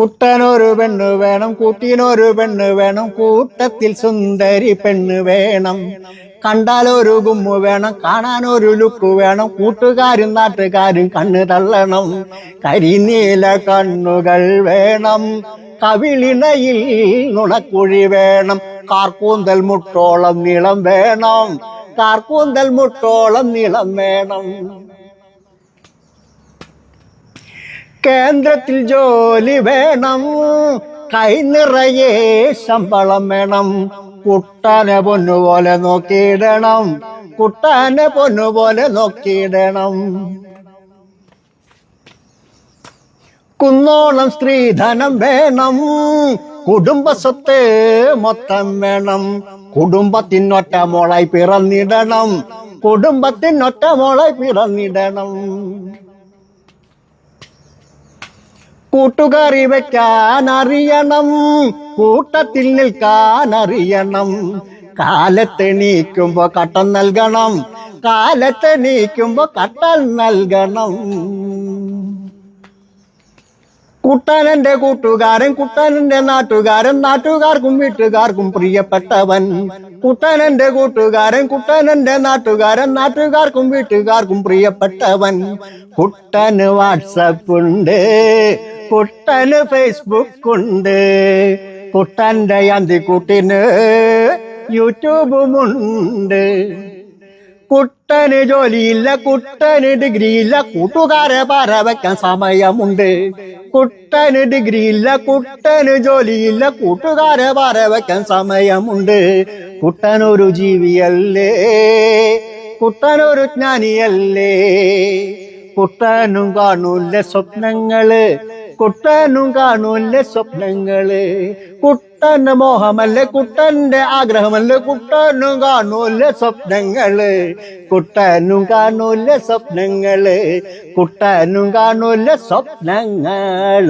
കുട്ടനൊരു പെണ്ണ് വേണം കൂട്ടിനൊരു പെണ്ണ് വേണം കൂട്ടത്തിൽ സുന്ദരി പെണ്ണ് വേണം. കണ്ടാലൊരു ഗുമ്മു വേണം കാണാനൊരു ലുക്ക് വേണം കൂട്ടുകാരും നാട്ടുകാരും കണ്ണ് തള്ളണം കരിനീല കണ്ണുകൾ വേണം കവിളിണയിൽ നുണക്കുഴി വേണം കാർക്കൂന്തൽ മുട്ടോളം നീളം വേണം കാർക്കൂന്തൽ മുട്ടോളം നീളം വേണം. കേന്ദ്രത്തിൽ ജോലി വേണം. കൈ നിറയെ ശമ്പളം വേണം. കുട്ടനെ പൊന്നുപോലെ നോക്കിയിടണം. കുട്ടനെ പൊന്നുപോലെ നോക്കിയിടണം. കുന്നോളം സ്ത്രീധനം വേണം. കുടുംബ സ്വത്ത് മൊത്തം വേണം. കുടുംബത്തിനൊറ്റ മോളായി പിറന്നിടണം. കുടുംബത്തിനൊറ്റ മോളായി പിറന്നിടണം. കൂട്ടുകറി വെക്കാൻ അറിയണം കൂട്ടത്തിൽ നിൽക്കാൻ അറിയണം കാലത്തെണീക്കുമ്പോ കട്ടം നൽകണം. കാലത്തെണീക്കുമ്പോ കട്ടം നൽകണം. കുട്ടനന്റെ കൂട്ടുകാരൻ കുട്ടനന്റെ നാട്ടുകാരൻ നാട്ടുകാർക്കും വീട്ടുകാർക്കും പ്രിയപ്പെട്ടവൻ. കുട്ടനന്റെ കൂട്ടുകാരൻ കുട്ടനന്റെ നാട്ടുകാരൻ നാട്ടുകാർക്കും വീട്ടുകാർക്കും പ്രിയപ്പെട്ടവൻ. കുട്ടന് വാട്സപ്പ് ഉണ്ട് കുട്ടന് ഫേസ്ബുക്ക് ഉണ്ട് കുട്ടന്റെ അന്തിക്കുട്ടിന് യൂട്യൂബുമുണ്ട് കുട്ടന് ജോലിയില്ല കുട്ടന് ഡിഗ്രി ഇല്ല കൂട്ടുകാരെ പാര വെക്കാൻ സമയമുണ്ട്. കുട്ടന് ഡിഗ്രി ഇല്ല കുട്ടന് ജോലിയില്ല. കൂട്ടുകാരെ പാര വെക്കാൻ സമയമുണ്ട്. കുട്ടനൊരു ജീവിയല്ലേ കുട്ടനൊരു ജ്ഞാനിയല്ലേ. കുട്ടനും കാണൂല്ല സ്വപ്നങ്ങൾ. കുട്ടനും കാണൂല്ലേ സ്വപ്നങ്ങൾ? കുട്ടന്റെ മോഹമല്ലേ കുട്ടന്റെ ആഗ്രഹമല്ലേ കുട്ടനും കാണൂല്ലേ സ്വപ്നങ്ങൾ? കുട്ടനും കാണൂല്ലേ സ്വപ്നങ്ങൾ? കുട്ടനും കാണൂല്ലേ സ്വപ്നങ്ങൾ?